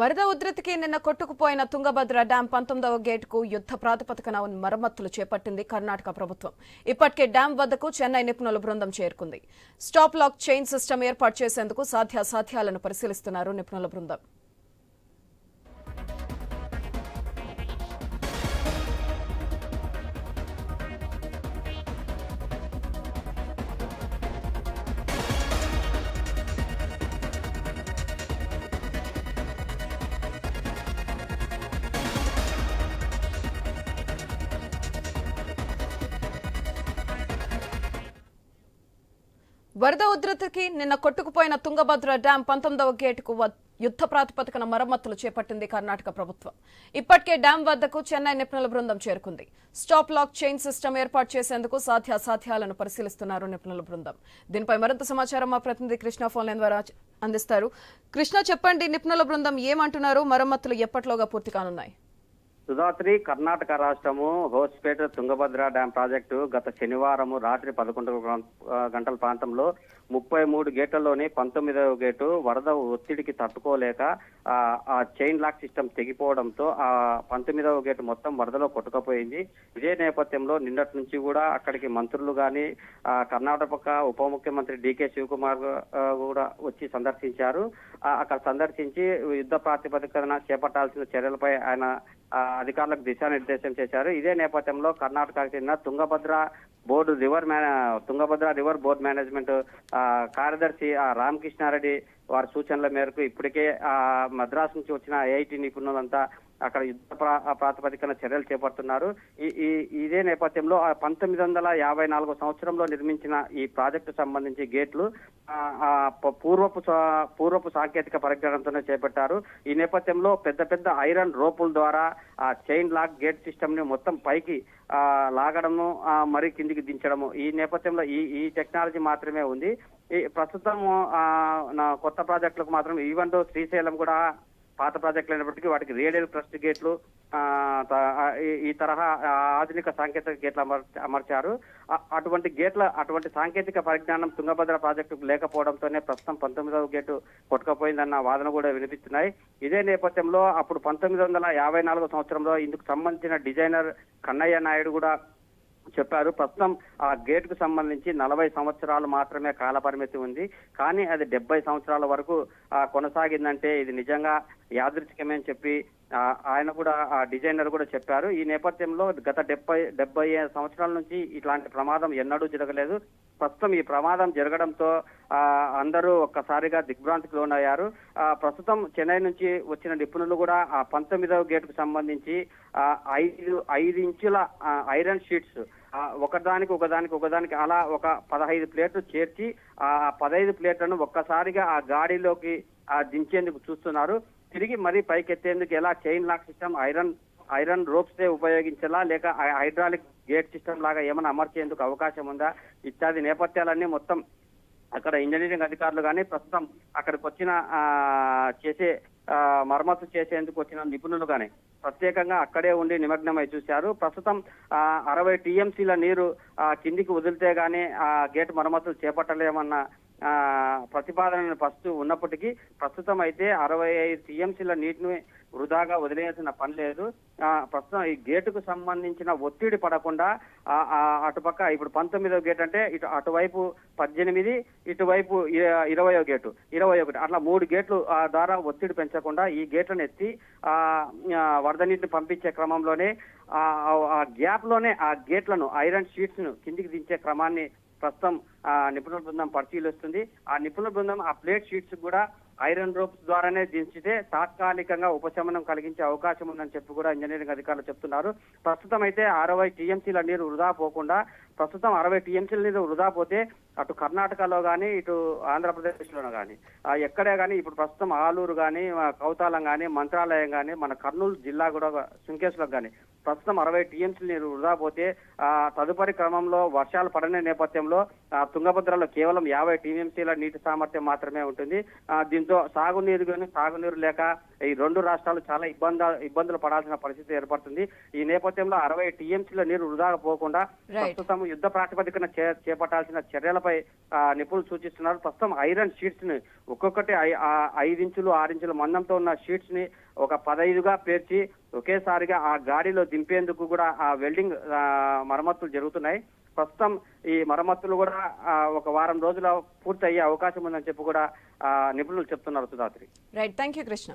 వరద ఉధృతికి నిన్న కొట్టుకుపోయిన తుంగభద్ర డ్యాం పంతొమ్మిదవ గేటుకు యుద్ధ ప్రాతిపదికన మరమ్మతులు చేపట్టింది కర్ణాటక ప్రభుత్వం. ఇప్పటికే డ్యాం వద్దకు చెన్నై నిపుణుల బృందం చేరుకుంది. స్టాప్ లాక్ చైన్ సిస్టమ్ ఏర్పాటు చేసేందుకు సాధ్యాసాధ్యాలను పరిశీలిస్తున్నారు నిపుణుల బృందం. వరద ఉధృతికి నిన్న కొట్టుకుపోయిన తుంగభద్ర డ్యాం పంతొమ్మిదవ గేటుకు యుద్ధ ప్రాతిపదికన మరమ్మతులు చేపట్టింది కర్ణాటక ప్రభుత్వం. ఇప్పటికే డ్యాం వద్దకు చెన్నై నిపుణుల బృందం చేరుకుంది. స్టాప్ లాక్ చైన్ సిస్టమ్ ఏర్పాటు చేసేందుకు సాధ్యాసాధ్యాలను పరిశీలిస్తున్నారు నిపుణుల బృందం. దీనిపై మరింత సమాచారం మా ప్రతినిధి కృష్ణ ఫోన్ లైన్ ద్వారా అందిస్తారు. కృష్ణ చెప్పండి నిపుణుల బృందం ఏమంటున్నారు? మరమ్మతులు ఎప్పట్లోగా పూర్తి కానున్నాయి? సుధాత్రి కర్ణాటక రాష్ట్రము హోస్పేట తుంగభద్ర డ్యాం ప్రాజెక్టు గత శనివారము రాత్రి పదకొండు గంటల ప్రాంతంలో ముప్పై మూడు గేట్లలోని పంతొమ్మిదవ గేటు వరద ఒత్తిడికి తట్టుకోలేక ఆ, చైన్ లాక్ సిస్టమ్ తెగిపోవడంతో ఆ పంతొమ్మిదవ గేటు మొత్తం వరదలో కొట్టుకుపోయింది. ఇదే నేపథ్యంలో నిన్నటి నుంచి కూడా అక్కడికి మంత్రులు గాని కర్ణాటక ఉప ముఖ్యమంత్రి డికే శివకుమార్ కూడా వచ్చి సందర్శించారు. అక్కడ సందర్శించి యుద్ధ ప్రాతిపదికన చేపట్టాల్సిన చర్యలపై ఆయన అధికారులకు దిశానిర్దేశం చేశారు. ఇదే నేపథ్యంలో కర్ణాటకకు చెందిన Tungabhadra board river Tungabhadra river board management కార్యదర్శి ఆ, రామకృష్ణారెడ్డి వారి సూచనల మేరకు ఇప్పటికే ఆ మద్రాసు నుంచి వచ్చిన ఐఐటి నిపుణులంతా అక్కడ యుద్ధ ప్రా- ప్రాతిపదికన చర్యలు చేపడుతున్నారు. ఈ ఈ- ఇదే నేపథ్యంలో పంతొమ్మిది వందల యాభై నాలుగో సంవత్సరంలో నిర్మించిన ఈ ప్రాజెక్టు సంబంధించి గేట్లు ప- పూర్వపు సా- పూర్వపు సాంకేతిక పరిజ్ఞానంతోనే చేపట్టారు. ఈ నేపథ్యంలో పెద్ద పెద్ద ఐరన్ రోపుల ద్వారా ఆ చైన్ లాక్ గేట్ సిస్టమ్ని మొత్తం పైకి లాగడము మరి కిందికి దించడము. ఈ నేపథ్యంలో ఈ ఈ టెక్నాలజీ మాత్రమే ఉంది. ఈ ప్రస్తుతం నా కొత్త ప్రాజెక్టులకు మాత్రం ఈవెన్ శ్రీశైలం కూడా పాత ప్రాజెక్టులు అయినప్పటికీ వాటికి రేడియల్ క్రస్ట్ గేట్లు ఈ- తరహా ఆధునిక సాంకేతిక గేట్లు అమర్ అమర్చారు. అటువంటి గేట్ల అటువంటి సాంకేతిక పరిజ్ఞానం తుంగభద్ర ప్రాజెక్టుకు లేకపోవడంతోనే ప్రస్తుతం పంతొమ్మిదవ గేటు కొట్టుకపోయిందన్న వాదన కూడా వినిపిస్తున్నాయి. ఇదే నేపథ్యంలో అప్పుడు పంతొమ్మిది వందల యాభై నాలుగో సంవత్సరంలో ఇందుకు సంబంధించిన డిజైనర్ కన్నయ్య నాయుడు కూడా చెప్పారు. ప్రస్తుతం ఆ గేట్కు సంబంధించి నలభై సంవత్సరాలు మాత్రమే కాల పరిమితి ఉంది. కానీ అది డెబ్బై సంవత్సరాల వరకు కొనసాగిందంటే ఇది నిజంగా యాదృచ్ఛికమే అని చెప్పి ఆయన కూడా ఆ డిజైనర్ కూడా చెప్పారు ఈ నేపథ్యంలో గత డెబ్బై డెబ్బై సంవత్సరాల నుంచి ఇట్లాంటి ప్రమాదం ఎన్నడూ జరగలేదు. ప్రస్తుతం ఈ ప్రమాదం జరగడంతో అందరూ ఒక్కసారిగా దిగ్భ్రాంతికి లోనయ్యారు. ప్రస్తుతం చెన్నై నుంచి వచ్చిన నిపుణులు కూడా ఆ పంతొమ్మిదవ గేట్కు సంబంధించి ఐదు ఐదు ఇంచుల ఐరన్ షీట్స్ ఒకదానికి ఒకదానికి ఒకదానికి అలా ఒక పదహైదు ప్లేట్లు చేర్చి ఆ పదహైదు ప్లేట్లను ఒక్కసారిగా ఆ గాడిలోకి దించేందుకు చూస్తున్నారు. తిరిగి మరీ పైకెత్తేందుకు ఎలా chain lock system iron iron ropes ఉపయోగించాలా లేక హైడ్రాలిక్ గేట్ సిస్టమ్ లాగా ఏమైనా అమర్చేందుకు అవకాశం ఉందా? ఇత్యాది నేపథ్యాలన్నీ మొత్తం అక్కడ ఇంజనీరింగ్ అధికారులు కానీ ప్రస్తుతం అక్కడికి వచ్చిన చేసే మరమ్మతు చేసేందుకు వచ్చిన నిపుణులు కానీ ప్రత్యేకంగా అక్కడే ఉండి నిమగ్నమై చూశారు. ప్రస్తుతం ఆ, అరవై టీఎంసీల నీరు ఆ, కిందికి వదిలితే గానీ ఆ గేట్ మరమ్మతులు చేపట్టలేమన్న ప్రతిపాదనలు ఫస్ట్ ఉన్నప్పటికీ ప్రస్తుతం అయితే అరవై ఐదు టీఎంసీల నీటిని వృధాగా వదిలేయాల్సిన పని లేదు. ప్రస్తుతం ఈ గేటుకు సంబంధించిన ఒత్తిడి పడకుండా అటుపక్క ఇప్పుడు పంతొమ్మిదవ గేట్ అంటే ఇటు అటువైపు పద్దెనిమిది ఇటువైపు ఇరవయో గేటు ఇరవై ఒకటి. అట్లా మూడు గేట్లు ఆ, ద్వారా ఒత్తిడి పెంచకుండా ఈ గేట్లను ఎత్తి ఆ, వరద నీటిని పంపించే క్రమంలోనే ఆ ఆ గ్యాప్లోనే ఆ గేట్లను ఐరన్ షీట్స్ను కిందికి దించే క్రమాన్ని ప్రస్తుతం ఆ నిపుణుల బృందం పరిశీలిస్తుంది. ఆ నిపుణుల బృందం ఆ ప్లేట్ షీట్స్ కూడా ఐరన్ రోప్స్ ద్వారానే దించితే తాత్కాలికంగా ఉపశమనం కలిగించే అవకాశం ఉందని చెప్పి కూడా ఇంజనీరింగ్ అధికారులు చెప్తున్నారు. ప్రస్తుతం అయితే అరవై టీఎంసీల నీరు వృధా పోకుండా ప్రస్తుతం అరవై టీఎంసీల నీరు వృధా పోతే అటు కర్ణాటకలో కానీ ఇటు ఆంధ్రప్రదేశ్లో కానీ ఎక్కడే కానీ ఇప్పుడు ప్రస్తుతం ఆలూరు కానీ కౌతాలం కానీ మంత్రాలయం కానీ మన కర్నూలు జిల్లా కూడా సుంకేశ్లో కానీ ప్రస్తుతం అరవై టీఎంసీల నీరు వృధా పోతే ఆ, తదుపరి క్రమంలో వర్షాలు పడని నేపథ్యంలో ఆ, తుంగభద్రలో కేవలం యాభై టీఎంసీల నీటి సామర్థ్యం మాత్రమే ఉంటుంది. దీంతో సాగునీరు కానీ సాగునీరు లేక ఈ రెండు రాష్ట్రాలు చాలా ఇబ్బంది ఇబ్బందులు పడాల్సిన పరిస్థితి ఏర్పడుతుంది. ఈ నేపథ్యంలో అరవై టీఎంసీల నీరు వృధాగా పోకుండా. ప్రస్తుతం యుద్ధ ప్రాతిపదికన చేపట్టాల్సిన చర్యలపై నిపుణులు సూచిస్తున్నారు. ప్రస్తుతం ఐరన్ షీట్స్ని ఒక్కొక్కటి ఐ- ఆ ఐదు ఇంచులు ఆరు ఇంచుల మందంతో ఉన్న షీట్స్ని ఒక పదైదుగా పేర్చి ఒకేసారిగా ఆ గాడిలో దింపేందుకు కూడా ఆ వెల్డింగ్ మరమ్మతులు జరుగుతున్నాయి. ప్రస్తుతం ఈ మరమ్మతులు కూడా ఒక వారం రోజుల పూర్తి అయ్యే అవకాశం ఉందని చెప్పి కూడా నిపుణులు చెప్తున్నారు Sudhatri right thank you Krishna